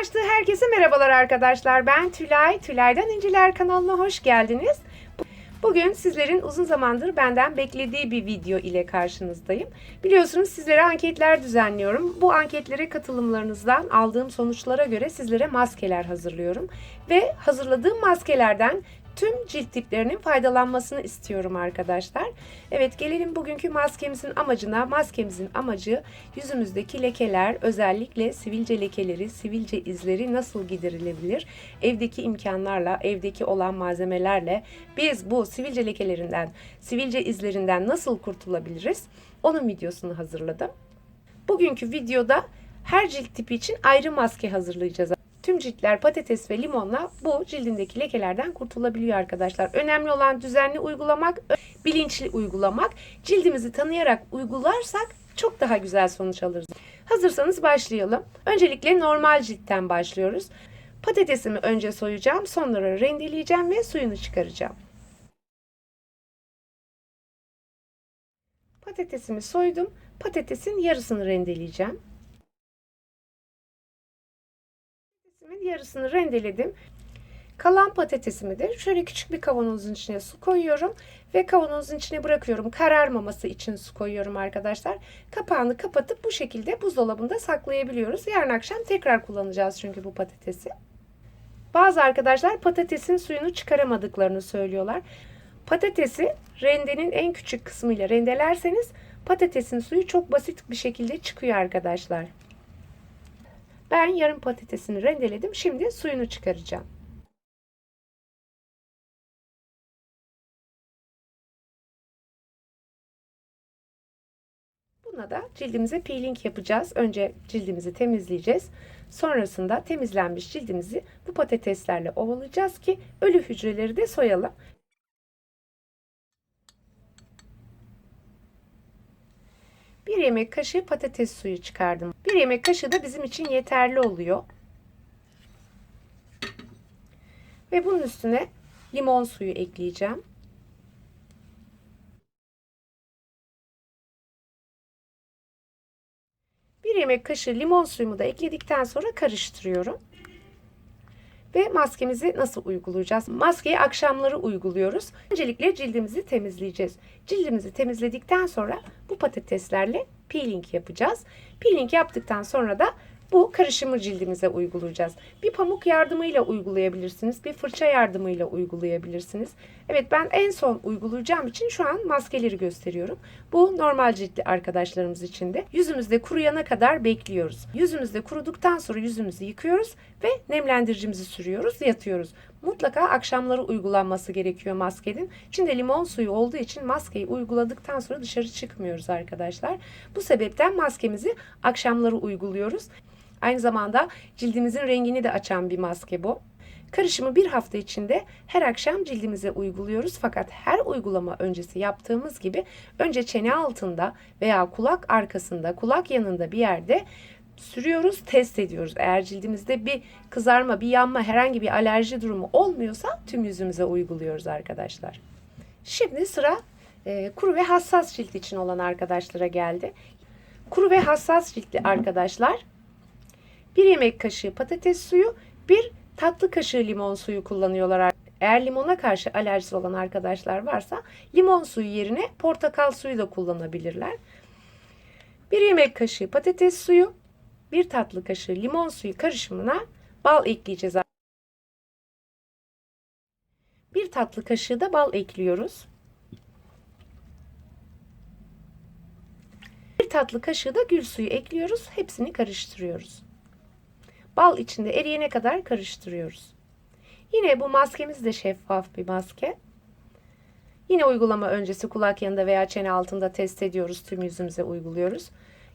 Açtığı herkese merhabalar arkadaşlar. Ben Tülay. Tülay'dan İnciler kanalına hoş geldiniz. Bugün sizlerin uzun zamandır benden beklediği bir video ile karşınızdayım. Biliyorsunuz sizlere anketler düzenliyorum. Bu anketlere katılımlarınızdan aldığım sonuçlara göre sizlere maskeler hazırlıyorum. Ve hazırladığım maskelerden tüm cilt tiplerinin faydalanmasını istiyorum arkadaşlar. Evet gelelim bugünkü maskemizin amacına. Maskemizin amacı yüzümüzdeki lekeler, özellikle sivilce lekeleri, sivilce izleri nasıl giderilebilir? Evdeki imkanlarla, evdeki olan malzemelerle biz bu sivilce lekelerinden, sivilce izlerinden nasıl kurtulabiliriz? Onun videosunu hazırladım. Bugünkü videoda her cilt tipi için ayrı maske hazırlayacağız. Tüm ciltler patates ve limonla bu cildindeki lekelerden kurtulabiliyor arkadaşlar. Önemli olan düzenli uygulamak, bilinçli uygulamak. Cildimizi tanıyarak uygularsak çok daha güzel sonuç alırız. Hazırsanız başlayalım. Öncelikle normal ciltten başlıyoruz. Patatesimi önce soyacağım, sonra rendeleyeceğim ve suyunu çıkaracağım. Patatesimi soydum. Patatesin yarısını rendeleyeceğim. Yarısını rendeledim. Kalan patatesimi de şöyle küçük bir kavanozun içine su koyuyorum ve kavanozun içine bırakıyorum. Kararmaması için su koyuyorum arkadaşlar. Kapağını kapatıp bu şekilde buzdolabında saklayabiliyoruz. Yarın akşam tekrar kullanacağız çünkü bu patatesi. Bazı arkadaşlar patatesin suyunu çıkaramadıklarını söylüyorlar. Patatesi rendenin en küçük kısmıyla rendelerseniz patatesin suyu çok basit bir şekilde çıkıyor arkadaşlar. Ben yarım patatesini rendeledim. Şimdi suyunu çıkaracağım. Buna da cildimize peeling yapacağız. Önce cildimizi temizleyeceğiz. Sonrasında temizlenmiş cildimizi bu patateslerle ovalayacağız ki ölü hücreleri de soyalım. Bir yemek kaşığı patates suyu çıkardım. Bir yemek kaşığı da bizim için yeterli oluyor. Ve bunun üstüne limon suyu ekleyeceğim. Bir yemek kaşığı limon suyumu da ekledikten sonra karıştırıyorum. Ve maskemizi nasıl uygulayacağız? Maskeyi akşamları uyguluyoruz. Öncelikle cildimizi temizleyeceğiz. Cildimizi temizledikten sonra bu patateslerle peeling yapacağız. Peeling yaptıktan sonra da bu karışımı cildimize uygulayacağız. Bir pamuk yardımıyla uygulayabilirsiniz. Bir fırça yardımıyla uygulayabilirsiniz. Evet ben en son uygulayacağım için şu an maskeleri gösteriyorum. Bu normal ciltli arkadaşlarımız için de. Yüzümüzde kuruyana kadar bekliyoruz. Yüzümüzde kuruduktan sonra yüzümüzü yıkıyoruz ve nemlendiricimizi sürüyoruz, yatıyoruz. Mutlaka akşamları uygulanması gerekiyor maskenin. İçinde limon suyu olduğu için maskeyi uyguladıktan sonra dışarı çıkmıyoruz arkadaşlar. Bu sebepten maskemizi akşamları uyguluyoruz. Aynı zamanda cildimizin rengini de açan bir maske bu. Karışımı bir hafta içinde her akşam cildimize uyguluyoruz. Fakat her uygulama öncesi yaptığımız gibi önce çene altında veya kulak arkasında, kulak yanında bir yerde sürüyoruz, test ediyoruz. Eğer cildimizde bir kızarma, bir yanma, herhangi bir alerji durumu olmuyorsa tüm yüzümüze uyguluyoruz arkadaşlar. Şimdi sıra e, kuru ve hassas cilt için olan arkadaşlara geldi. Kuru ve hassas ciltli arkadaşlar bir yemek kaşığı patates suyu, bir tatlı kaşığı limon suyu kullanıyorlar. Eğer limona karşı alerjisi olan arkadaşlar varsa limon suyu yerine portakal suyu da kullanabilirler. Bir yemek kaşığı patates suyu, bir tatlı kaşığı limon suyu karışımına bal ekleyeceğiz. Bir tatlı kaşığı da bal ekliyoruz. Bir tatlı kaşığı da gül suyu ekliyoruz. Hepsini karıştırıyoruz. Bal içinde eriyene kadar karıştırıyoruz. Yine bu maskemiz de şeffaf bir maske. Yine uygulama öncesi kulak yanında veya çene altında test ediyoruz. Tüm yüzümüze uyguluyoruz.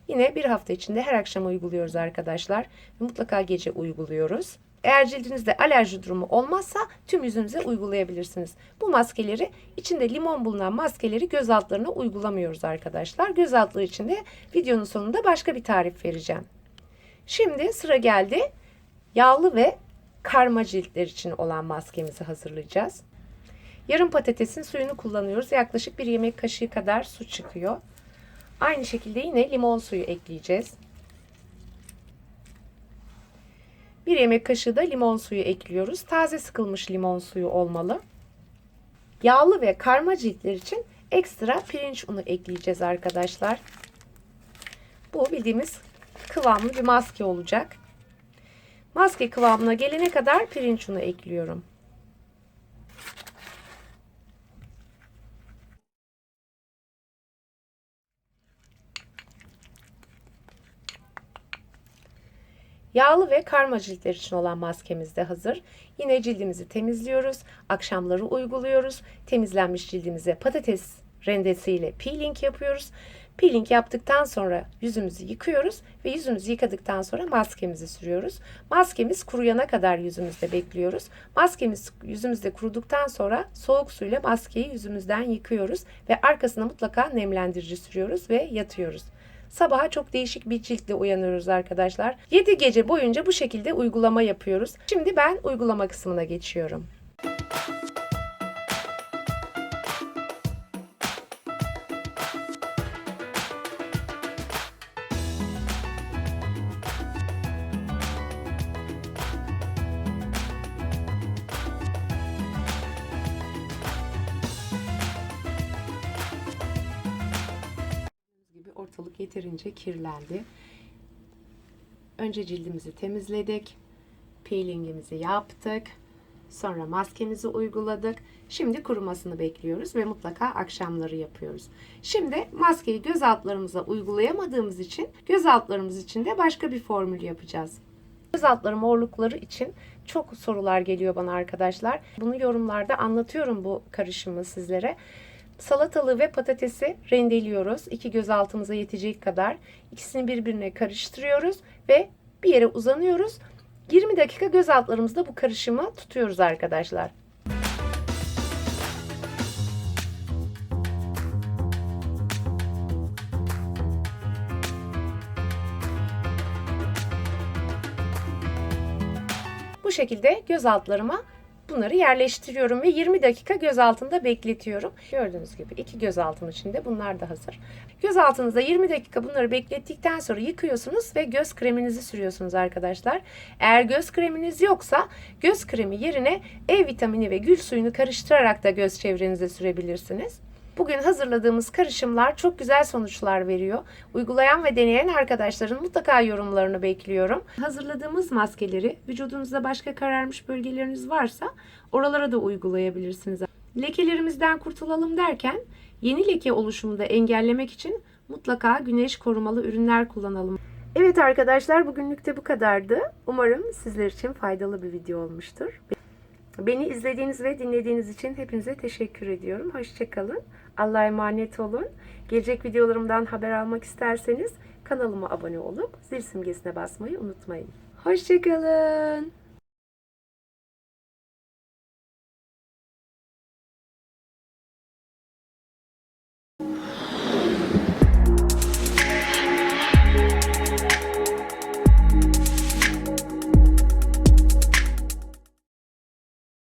Yine bir hafta içinde her akşam uyguluyoruz arkadaşlar. Mutlaka gece uyguluyoruz. Eğer cildinizde alerji durumu olmazsa tüm yüzünüze uygulayabilirsiniz. Bu maskeleri içinde limon bulunan maskeleri göz altlarına uygulamıyoruz arkadaşlar. Göz altlığı için de videonun sonunda başka bir tarif vereceğim. Şimdi sıra geldi yağlı ve karma ciltler için olan maskemizi hazırlayacağız. Yarım patatesin suyunu kullanıyoruz. Yaklaşık bir yemek kaşığı kadar su çıkıyor. Aynı şekilde yine limon suyu ekleyeceğiz. Bir yemek kaşığı da limon suyu ekliyoruz. Taze sıkılmış limon suyu olmalı. Yağlı ve karma ciltler için ekstra pirinç unu ekleyeceğiz arkadaşlar. Bu bildiğimiz kıvamlı bir maske olacak. Maske kıvamına gelene kadar pirinç unu ekliyorum. Yağlı ve karma ciltler için olan maskemiz de hazır. Yine cildimizi temizliyoruz. Akşamları uyguluyoruz. Temizlenmiş cildimize patates rendesiyle peeling yapıyoruz. Peeling yaptıktan sonra yüzümüzü yıkıyoruz ve yüzümüzü yıkadıktan sonra maskemizi sürüyoruz. Maskemiz kuruyana kadar yüzümüzde bekliyoruz. Maskemiz yüzümüzde kuruduktan sonra soğuk suyla maskeyi yüzümüzden yıkıyoruz ve arkasına mutlaka nemlendirici sürüyoruz ve yatıyoruz. Sabaha çok değişik bir ciltle uyanıyoruz arkadaşlar. 7 gece boyunca bu şekilde uygulama yapıyoruz. Şimdi ben uygulama kısmına geçiyorum. Ortalık yeterince kirlendi. Önce cildimizi temizledik. Peelingimizi yaptık. Sonra maskemizi uyguladık. Şimdi kurumasını bekliyoruz ve mutlaka akşamları yapıyoruz. Şimdi maskeyi göz altlarımıza uygulayamadığımız için göz altlarımız için de başka bir formül yapacağız. Göz altları morlukları için çok sorular geliyor bana arkadaşlar. Bunu yorumlarda anlatıyorum bu karışımı sizlere. Salatalığı ve patatesi rendeliyoruz. İki göz altımıza yetecek kadar. İkisini birbirine karıştırıyoruz ve bir yere uzanıyoruz. 20 dakika göz altlarımızda bu karışımı tutuyoruz arkadaşlar. Bu şekilde göz altlarıma bunları yerleştiriyorum ve 20 dakika göz altında bekletiyorum. Gördüğünüz gibi iki göz altım içinde bunlar da hazır. Göz altınızda 20 dakika bunları beklettikten sonra yıkıyorsunuz ve göz kreminizi sürüyorsunuz arkadaşlar. Eğer göz kreminiz yoksa göz kremi yerine E vitamini ve gül suyunu karıştırarak da göz çevrenize sürebilirsiniz. Bugün hazırladığımız karışımlar çok güzel sonuçlar veriyor. Uygulayan ve deneyen arkadaşların mutlaka yorumlarını bekliyorum. Hazırladığımız maskeleri vücudunuzda başka kararmış bölgeleriniz varsa oralara da uygulayabilirsiniz. Lekelerimizden kurtulalım derken yeni leke oluşumunu da engellemek için mutlaka güneş korumalı ürünler kullanalım. Evet arkadaşlar bugünlük de bu kadardı. Umarım sizler için faydalı bir video olmuştur. Beni izlediğiniz ve dinlediğiniz için hepinize teşekkür ediyorum. Hoşçakalın. Allah'a emanet olun. Gelecek videolarımdan haber almak isterseniz kanalıma abone olup zil simgesine basmayı unutmayın. Hoşçakalın.